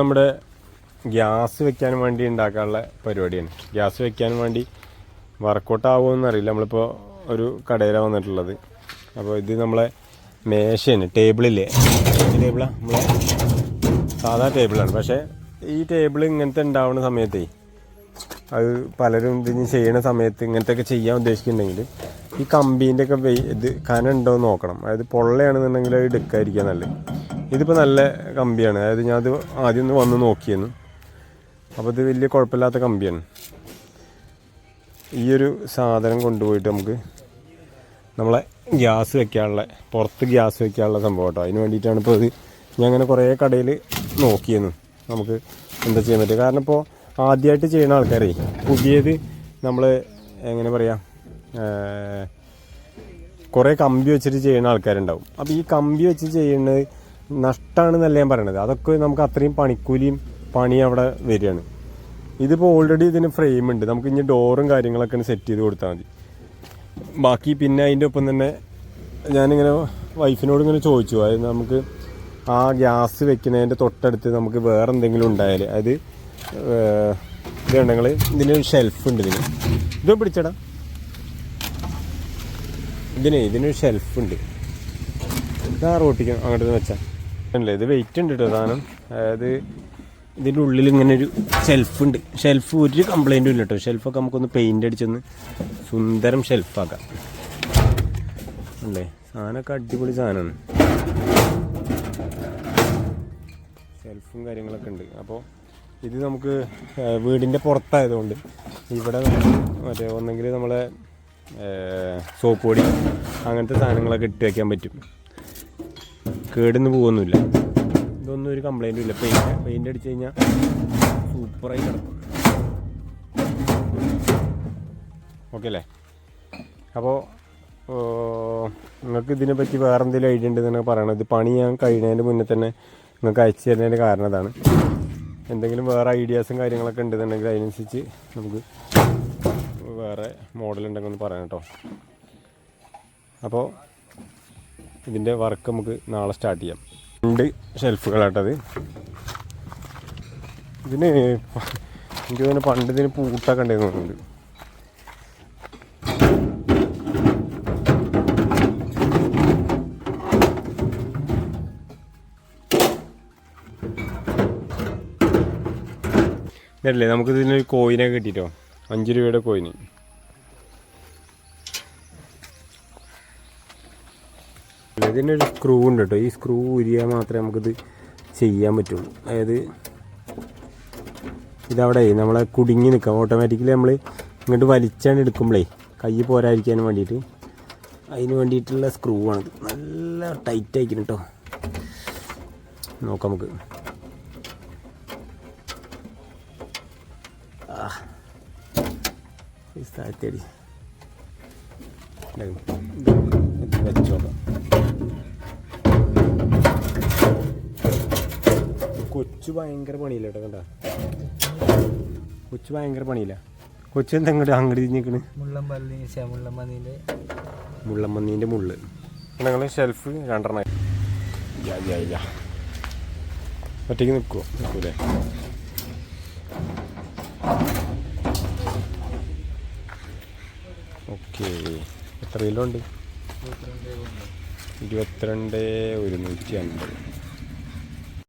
നമ്മുടെ ഗ്യാസ് വെക്കാൻ വേണ്ടി ഉണ്ടാക്കാനുള്ള പരിപാടിയാണ്. ഗ്യാസ് വെക്കാൻ വേണ്ടി വർക്കൗട്ട് ആവുമെന്നറിയില്ല നമ്മളിപ്പോൾ ഒരു കടയിലാണ് വന്നിട്ടുള്ളത്. അപ്പോൾ ഇത് നമ്മളെ മേശയാണ് ടേബിളില്ലേ? ടേബിളാണ് നമ്മളെ സാധാ ടേബിളാണ്. പക്ഷേ ഈ ടേബിൾ ഇങ്ങനത്തെ ഉണ്ടാവുന്ന സമയത്തേ അത് പലരും ഇതിന് ചെയ്യണ സമയത്ത് ഇങ്ങനത്തെ ഒക്കെ ചെയ്യാൻ ഉദ്ദേശിക്കുന്നുണ്ടെങ്കിൽ ഈ കമ്പീന്റെ ഒക്കെ ഇത് കനം ഉണ്ടോ എന്ന് നോക്കണം. അതായത് പൊള്ളയാണെന്നുണ്ടെങ്കിൽ അത് എടുക്കാതിരിക്കാൻ നല്ലത്. ഇതിപ്പോൾ നല്ല കമ്പിയാണ്. അതായത് ഞാനത് ആദ്യം ഒന്ന് വന്ന് നോക്കിയിരുന്നു അപ്പോൾ ഇത് വലിയ കുഴപ്പമില്ലാത്ത കമ്പിയാണ്. ഈ ഒരു സാധനം കൊണ്ടുപോയിട്ട് നമുക്ക് നമ്മളെ ഗ്യാസ് വെക്കാനുള്ള പുറത്ത് ഗ്യാസ് വെക്കാനുള്ള സംഭവം കേട്ടോ. അതിന് വേണ്ടിയിട്ടാണ് ഇപ്പോൾ ഇത് ഞാൻ അങ്ങനെ കുറേ കടയിൽ നോക്കിയിരുന്നു നമുക്ക് എന്താ ചെയ്യാൻ പറ്റുക? കാരണം ഇപ്പോൾ ആദ്യമായിട്ട് ചെയ്യുന്ന ആൾക്കാരെ പുതിയത് നമ്മൾ എങ്ങനെ പറയാം കുറേ കമ്പി വെച്ചിട്ട് ചെയ്യുന്ന ആൾക്കാരുണ്ടാവും. അപ്പോൾ ഈ കമ്പി വെച്ച് ചെയ്യുന്നത് നഷ്ടമാണെന്നല്ല ഞാൻ പറയണത്. അതൊക്കെ നമുക്ക് അത്രയും പണിക്കൂലിയും പണി അവിടെ വരികയാണ്. ഇതിപ്പോൾ ഓൾറെഡി ഇതിന് ഫ്രെയിം ഉണ്ട്. നമുക്ക് ഇനി ഡോറും കാര്യങ്ങളൊക്കെ സെറ്റ് ചെയ്ത് കൊടുത്താൽ മതി. ബാക്കി പിന്നെ അതിന്റെ ഒപ്പം തന്നെ ഞാനിങ്ങനെ വൈഫിനോട് ഇങ്ങനെ ചോദിച്ചു. അതായത് നമുക്ക് ആ ഗ്യാസ് വെക്കുന്നതിന്റെ തൊട്ടടുത്ത് നമുക്ക് വേറെ എന്തെങ്കിലും ഉണ്ടായാൽ അത് ഇതുണ്ടെങ്കിൽ ഇതിന് ഷെൽഫ് ഉണ്ട് ഇതിന്. ഇത് പിടിച്ചടാ. ഇതിന് ഇതിനൊരു ഷെൽഫ് ഉണ്ട്. ഇതാ റോട്ടിക്ക് അങ്ങോട്ട് വെച്ചാൽ അല്ലേ ഇത് വെയിറ്റ് ഉണ്ട് കേട്ടോ സാധനം. അതായത് ഇതിന്റെ ഉള്ളിൽ ഇങ്ങനെ ഒരു ഷെൽഫ് ഉണ്ട്. ഷെൽഫ് ഒരു കംപ്ലൈന്റും ഇല്ല കേട്ടോ ഷെൽഫൊക്കെ നമുക്കൊന്ന് പെയിന്റ് അടിച്ചൊന്ന് സുന്ദരം ഷെൽഫാക്കാം അല്ലേ? സാധനമൊക്കെ അടിപൊളി സാധനമാണ്. ഷെൽഫും കാര്യങ്ങളൊക്കെ ഉണ്ട്. അപ്പോൾ ഇത് നമുക്ക് വീടിന്റെ പുറത്തായതുകൊണ്ട് ഇവിടെ മറ്റേ ഒന്നെങ്കിൽ നമ്മളെ സോപ്പ് പൊടി അങ്ങനത്തെ സാധനങ്ങളൊക്കെ ഇട്ട് വയ്ക്കാൻ പറ്റും. കേടുന്ന് പോകുന്നില്ല. ഇതൊന്നും ഒരു കംപ്ലൈന്റും ഇല്ല. പെയിന്റ് പെയിന്റ് അടിച്ച് കഴിഞ്ഞാൽ സൂപ്പറായി കിടക്കും. ഓക്കെ അല്ലേ? അപ്പോൾ നിങ്ങൾക്ക് ഇതിനെപ്പറ്റി വേറെ എന്തെങ്കിലും ഐഡിയ ഉണ്ടെന്നാണ് പറയണത്. ഇത് പണി ഞാൻ കഴിയുന്നതിന് മുന്നേ തന്നെ നിങ്ങൾക്ക് അയച്ചു തരുന്നതിന്റെ കാരണം അതാണ്. എന്തെങ്കിലും വേറെ ഐഡിയാസും കാര്യങ്ങളൊക്കെ ഉണ്ടെന്നുണ്ടെങ്കിൽ അതിനനുസരിച്ച് നമുക്ക് വേറെ മോഡൽ ഉണ്ടെങ്കിൽ ഒന്ന് പറയാം കേട്ടോ അപ്പോൾ ഇതിന്റെ വർക്ക് നമുക്ക് നാളെ സ്റ്റാർട്ട് ചെയ്യാം. രണ്ട് ഷെൽഫുകളാട്ടത് ഇതിന് എനിക്ക് തോന്നുന്നു പണ്ട് ഇതിന് പൂട്ടൊക്കെ ഉണ്ടെന്ന് തോന്നുന്നുണ്ട്. ഇതല്ലേ നമുക്ക് കോയിനൊക്കെ കിട്ടിയിട്ടോ അഞ്ച് രൂപയുടെ കോയിന് ഇതിനൊരു സ്ക്രൂ ഉണ്ട് കേട്ടോ ഈ സ്ക്രൂ ഉരിയാൽ മാത്രമേ നമുക്കിത് ചെയ്യാൻ പറ്റുള്ളൂ. അതായത് ഇതവിടെ നമ്മളെ കുടുങ്ങി നിൽക്കാം ഓട്ടോമാറ്റിക്കലി നമ്മൾ ഇങ്ങോട്ട് വലിച്ചാണ് എടുക്കുമ്പോഴേ കൈ പോരാതിരിക്കാൻ വേണ്ടിയിട്ട് അതിന് വേണ്ടിയിട്ടുള്ള സ്ക്രൂ ആണ് നല്ല ടൈറ്റ് ആയിരിക്കും കേട്ടോ നോക്കാം നമുക്ക്. ആ. സ്ഥലത്തേടി. വെച്ചോക്കാം. കൊച്ചു ഭയങ്കര പണിയില്ല കേട്ടോ കണ്ട. കൊച്ചു ഭയങ്കര പണിയില്ല. കൊച്ചു എന്താ അങ്ങോട്ട് അങ്ങോട്ട് തിരിഞ്ഞിക്കണ് മുള്ളമ്പന്നീന്റെ മുള്ളമ്മന്നീന്റെ മുള്ള്. ഞങ്ങൾ ഷെൽഫ് രണ്ടെണ്ണം. ഒറ്റയ്ക്ക് നിൽക്കുമോ നിൽക്കൂലേ ഓക്കെ. എത്ര കിലോ ഉണ്ട്. ഇരുപത്തിരണ്ട് ഒരുന്നൂറ്റി അൻപത്.